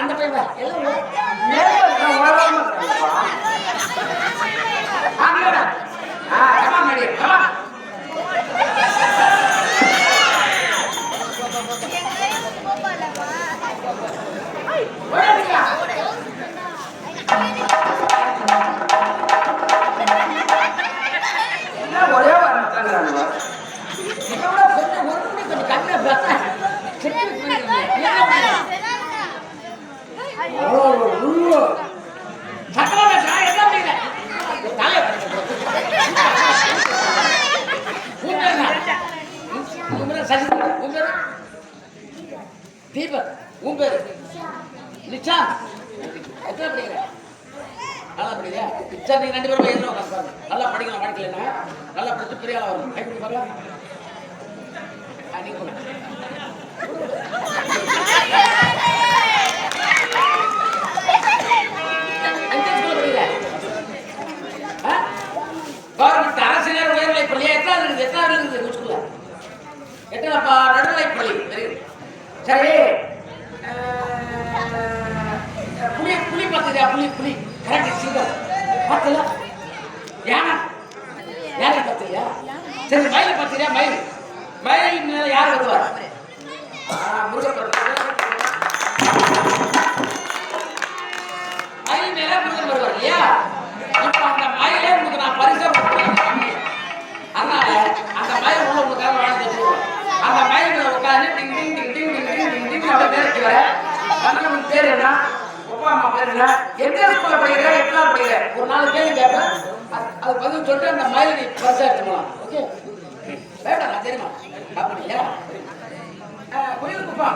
அந்த பையன் வா. எல்லாம் உன் பேர்? லிச்சா? எத்தனை படிக்கிற? நல்லா படிக்கிறியா? லிச்சா நீங்கள் ரெண்டு பேரும் எதில் உட்காந்து நல்லா படிக்கலாம் வாழ்க்கையில் என்ன? நல்லா படித்து பெரிய ஆளாக வரணும். கைப்பிடி பார்க்கலாம் நீங்கள் கவர்மெண்ட் ஆசிரியர் உயர்நிலைப்பள்ளி எத்தனாவது இருக்குது? எத்தனாவது இருக்குது எத்தனைப்பா எத்தனை நடுநிலைப்பள்ளி தெரியும் சரி. புலி புலி கரெக்ட் சிங்கம் பார்த்தல யானை யானை பார்த்தியா சரி மயில் பார்த்தியா மயில் மயில் மேல யார் வருவார் முருகன் மயில் மேல முருகன் வருவார் இல்லையா இப்ப அந்த மயிலே உங்களுக்கு நான் பரிசா கொடுக்குறேன் அதனால அந்த மயில் உள்ள உங்களுக்காக வாழ்ந்து அந்த மயில் உட்காந்து டிங் டிங் டிங் டிங் டிங் டிங் டிங் டிங் அப்படி பேருக்கு வர அதனால உங்க பேர் என்ன அப்பா அம்மா பேர் என்ன ஸ்கூல்ல படிக்கிற எத்தனாவது படிக்கிற. ஒரு நாலு கேள்வி கேட்பேன் அது- பதில் சொல்லிட்டு அந்த மயில் பரிசா எடுத்துக்கலாம். ஓகே வேண்டாம் தெரியுமா? அப்படியா? கோயிலுக்குப்பா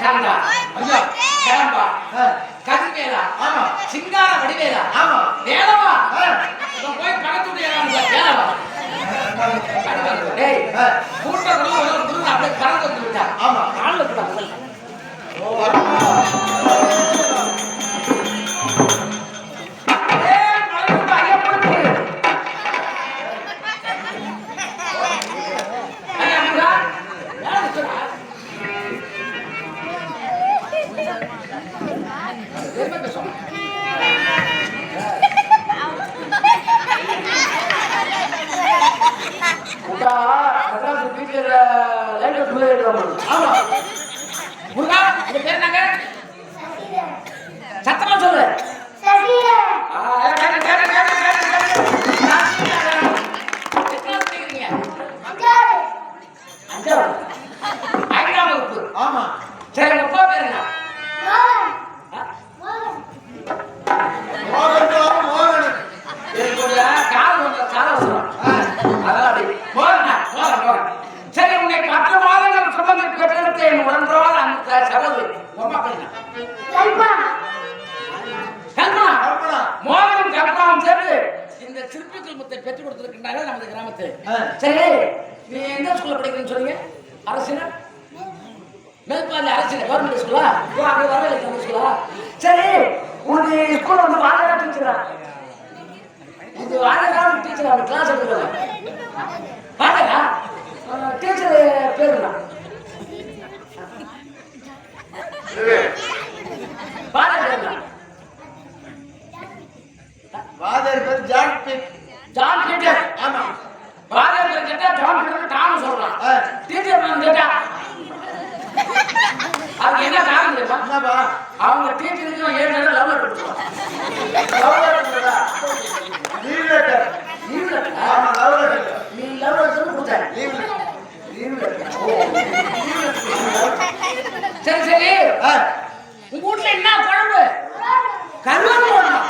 கரண்டா. ஐயா கரம்பா கதிர்வேலா. ஆமா. சிங்கார வடிவேலா. ஆமா. வேலவா. போய் பக்கத்து வீட்டு டேய் கூட்டத்துல ஒரு முருகன் அப்படியே பறந்து வந்து விட்டா. ஆமா. கால் வைக்கிறா முதல்ல. ஓ, லைட்டை சும்மா கொடுத்திருக்கின்றார்கள் நமது கிராமத்தில். சரி நீ எந்த ஸ்கூல்ல படிக்கிறேன்னு சொன்னீங்க அரசினா? மேற்பார்வை அரசியல் கவர்மெண்ட் ஸ்கூலா ஓ அங்க வரவே இல்லை அந்த ஸ்கூலா சரி உனக்கு ஸ்கூல்ல வந்து வாழகா டீச்சரா இது வாழகா டீச்சர் அவங்க கிளாஸ் எடுக்கிறாங்க வாழகா டீச்சர் பேர் என்ன? வாழகா வாதியார் பேர் ஜான் பிக் ஜான் பீட்டர் ஆமா. வாழகா பேர் கேட்டா ஜான் பீட்டர் டான்னு சொல்றான். டீச்சர் பேர் கேட்டா அதுக்கு என்ன காரணம் தெரியுமா? அவங்க டீச்சருக்கு ஏழு நேரம் லவ் லெட்டர் கொடுத்துருவாங்க லவ் லெட்டர் நீ லவ் கொடுத்த சரி சரி. உங்க என்ன குழம்பு கருவாடு குழம்பா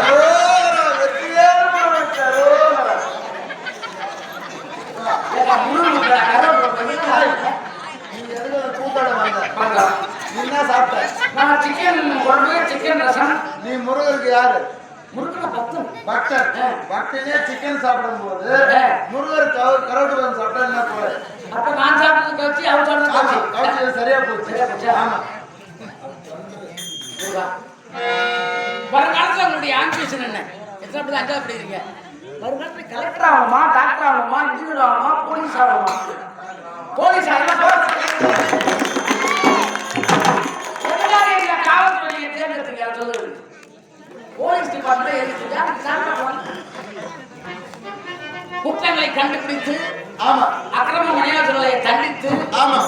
அரோரா, வெற்றிவேல் அரோரா. ஏக்கா, முருகன் வீட்ல கருவாடு குழம்பு என்ன? நீ எதுக்கு அந்த கூத்தாட வந்த வாங்க. நீ என்ன சாப்பிட்ட நான் சிக்கன் குழம்பு சிக்கன் ரசம் நீ முருகருக்கு யாரு முருகனை பத்து பக்தன் ஆ. பக்தனே சிக்கன் சாப்பிடும்போது ஆ. முருகர் கவு- கருவாட்டு குழம்பு சாப்பிட்டா என்ன போல அப்ப நான் சாப்பிட்டது கழிச்சு அவர் ஆமா சாப்பிட்டது கழிச்சு கவுச்சி சரியா போச்சு சரியா போச்சா? ஆமா. முருகா. வருங்காலத்துல உங்களுடைய ஆம்பிஷன் என்ன? எத்தனை பேர் அஞ்சாவது படிக்கிறீங்க வருங்காலத்துல கலெக்டர் ஆகணுமா டாக்டர் ஆகணுமா இன்ஜினியர் ஆகணுமா போலீஸ் ஆகணுமா? போலீஸ் இந்த காவல்துறையை தேர்ந்தெடுத்துங்க யார் சொல்லுவது போலீஸ் டிபார்ட்மெண்ட் குற்றங்களை கண்டுபிடித்து ஆமா. அக்கிரம விளையாட்டுகளை தண்டித்து ஆமா.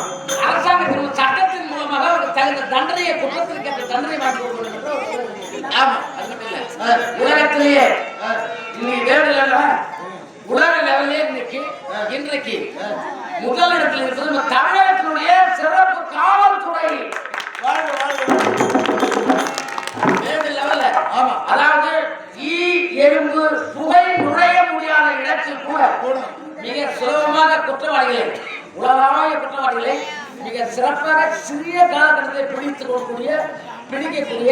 உலகத்திலேயே. இன்னைக்கு லெவல்ல உலக லெவல்லே இன்னைக்கு. இன்றைக்கு ஆ. முதல் இடத்தில் இருக்கிறது நம்ம தமிழகத்தினுடைய சிறப்பு காவல்துறை. வேர்ல்டு லெவல்ல. ஆமா. அதாவது ஈ எறும்பு புகை நுழைய முடியாத இடத்தில் கூட மிக சுலபமாக குற்றவாளிகளை உலகளாவிய குற்றவாளிகளை மிக சிறப்பாக சிறிய காலகட்டத்தில் பிடித்துக் கொள்ளக்கூடிய பிடிக்கக்கூடிய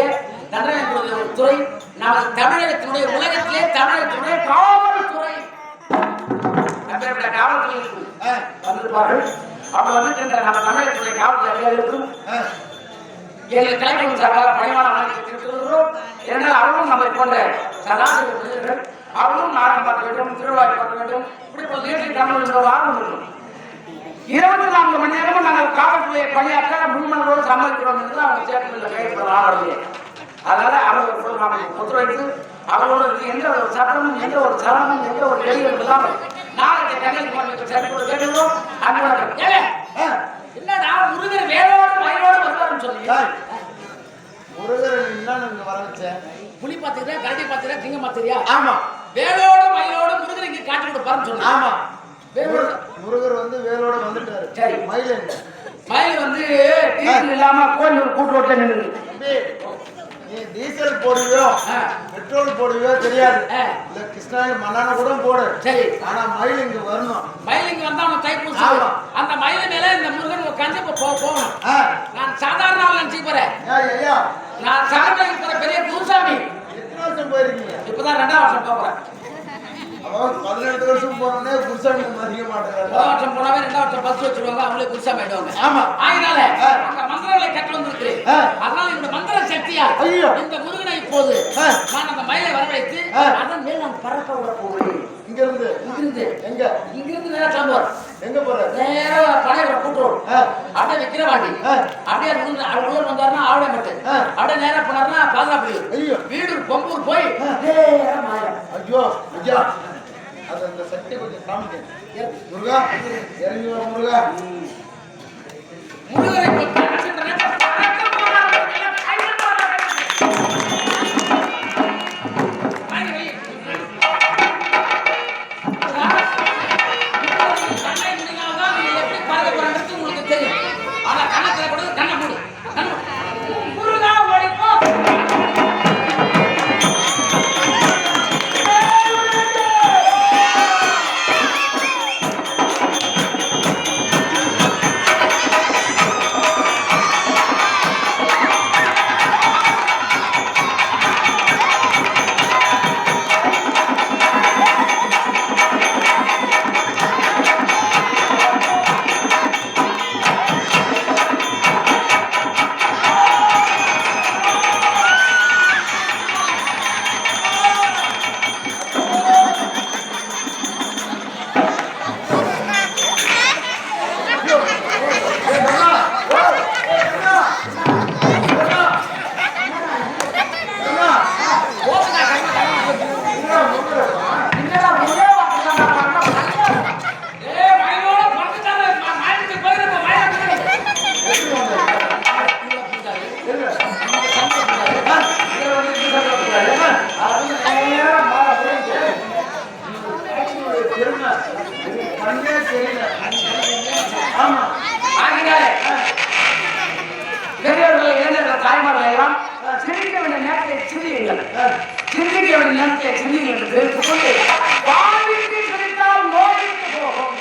கூடிய ஒரு துறை. நமது தமிழகத்தினுடைய உலகத்திலே தமிழகத்தினுடைய காவல்துறை. காவல்துறை வந்திருப்பார்கள். அவங்க வந்துட்டு நம்ம தமிழகத்துடைய காவல்துறை அதிகாரிகளுக்கும் எங்கள் கலைஞர் சார்பாக பணிவான வணக்கத்தை தெரிவித்துள்ளோம் ஏனென்றால் அவரும் நம்மை போன்ற சராசரி மனிதர்கள் அவரும் நாடகம் பார்க்க வேண்டும் பார்க்க வேண்டும். இப்படி ஒரு தேசிய தமிழ் என்ற ஆர்வம் இருக்கும். இருபத்தி நான்கு மணி நேரமும் நாங்கள் காவல்துறையை பணியாற்ற முன்மனதோடு சம்மதிக்கிறோம் என்று அவங்க சேர்த்து கைப்பற்ற ஆரம்பியே அதனால அவர் சொல்றாங்க ஒத்துழைத்து அவரோட எந்த ஒரு சட்டமும் எந்த ஒரு சலனமும் எந்த ஒரு எளியும் இல்லாமல் நாளைக்கு சேர்த்து கேட்டுக்கிறோம். அன்புடன் ஏங்க ஆ. என்னடா முருகர் வேலோடு மயிலோடு சொன்னீங்க? சார், முருகரை இங்க வர வச்ச? புலி பாத்துக்கிறியா கரடி பாத்துக்கிறியா சிங்கம் பாத்துக்கிறியா ஆமா. வேலோடு மயிலோடு முருகர் இங்க காட்டி கொடுப்பாருன்னு சொன்னாங்க. ஆமா. வேலோடு முருகர் வந்து வேலோட வந்துட்டாரு. சரி. மயில்? மயில் வந்து டீசல் இல்லாம கோயில் கூட்டு ரோட்ல நின்று நீ டீசல் போடுவியோ. பெட்ரோல் போடுவியோ தெரியாது. இல்ல கிருஷ்ணாயி மண்ணான கூட போடு. சரி. ஆனா மயில் இங்க வரணும். மயில் இங்க வந்தா அவன் தைப்பூசி ஆமா. அந்த மயில் மேல இந்த முருகன் போ போகணும். நான் சாதாரண ஆள் நினைச்சு போறேன். நான் சாரணைக்கு போற பெரிய குருசாமி எத்தனை வருஷம் போயிருக்கீங்க? இப்பதான் ரெண்டாம் வருஷம் போறேன். பதினெட்டு வருஷம் போனோடனே புருஷனுக்கு மதிக்க மாட்டேங்கிறாங்க வருஷம் போனவே ரெண்டாவது வருஷம் பஸ் வச்சிருவாங்க அவங்களே புதுசா போயிடுவாங்க ஆமா ஆ. அங்க மந்திரங்களை ஆ. அதனால இந்த மந்திர சக்தியா ஐயோ. இந்த முருகனை இப்போது. நான் அந்த மயிலை வரவைத்து ஆ. அதன் மேல் நான் பறக்க விட போகிறேன் இங்க இருந்து எங்க இங்கிருந்து நேரா கிளம்புவார் எங்க போற நேரா பனையோட கூட்டுறோம். அப்படியே விக்கிரவாண்டி ஆ. அப்படியே இருந்து உள்ள வந்தாருன்னா ஆவடை மட்டும். அப்படியே நேரா போனாருன்னா பாதுகாப்பு. வீடு பொம்பூர் போய். நேரா மாயம் ஐயோ ஐயா அந்த சக்தி கொஞ்சம் காமிக்க முருகா இறங்கி முருகா. முருகரை சிந்திக்க வேண்டிய நேரத்தை சிந்தியுங்கள் என்று தெரிவித்துக் கொண்டு வாழ்விற்கு சிரித்தால் நோய்க்கு போகும்.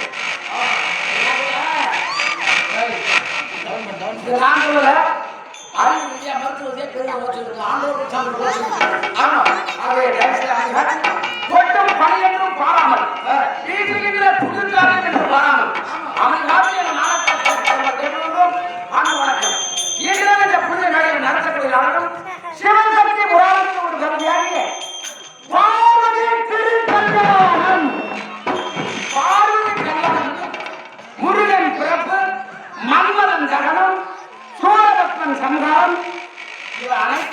இது நான் ரீதியா பெரிய சாப்பிட்டு ஆமா ஆகவே கொட்டும் பாராமல் வீட்டில் புதுக்காலம் என்று பாராமல் அவன் காப்பிய நாளத்தை ஆண்டு வணக்கம். இன்றும் இந்த புனித வேலையை நடத்தக்கூடிய சிவன்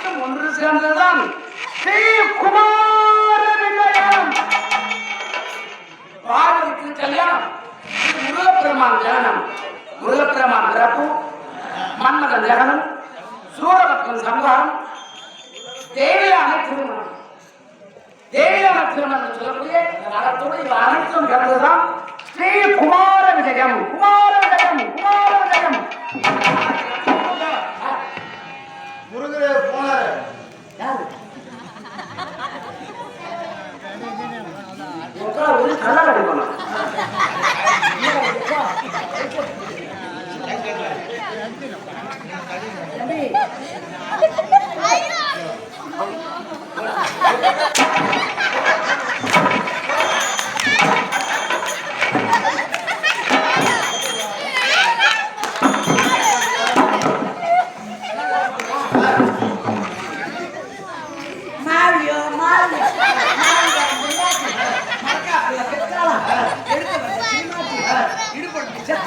அனைத்தும் ஒன்று சேர்ந்ததுதான் ஸ்ரீ குமார விஜயம் பார்வதிக்கு கல்யாணம் முருகப்பெருமான் ஜனனம். முருகப்பெருமான் பிறப்பு. மன்மதன் ஜகனம் சூரபத்மன் சம்ஹாரம் தேவையான திருமணம். தேவையான திருமணம் சொல்லக்கூடிய நடத்தோடு இவை அனைத்தும் கலந்துதான் ஸ்ரீ குமார விஜயம் குமார நல்லா வந்து நல்லா கிடைக்கணும் Thank you. Rất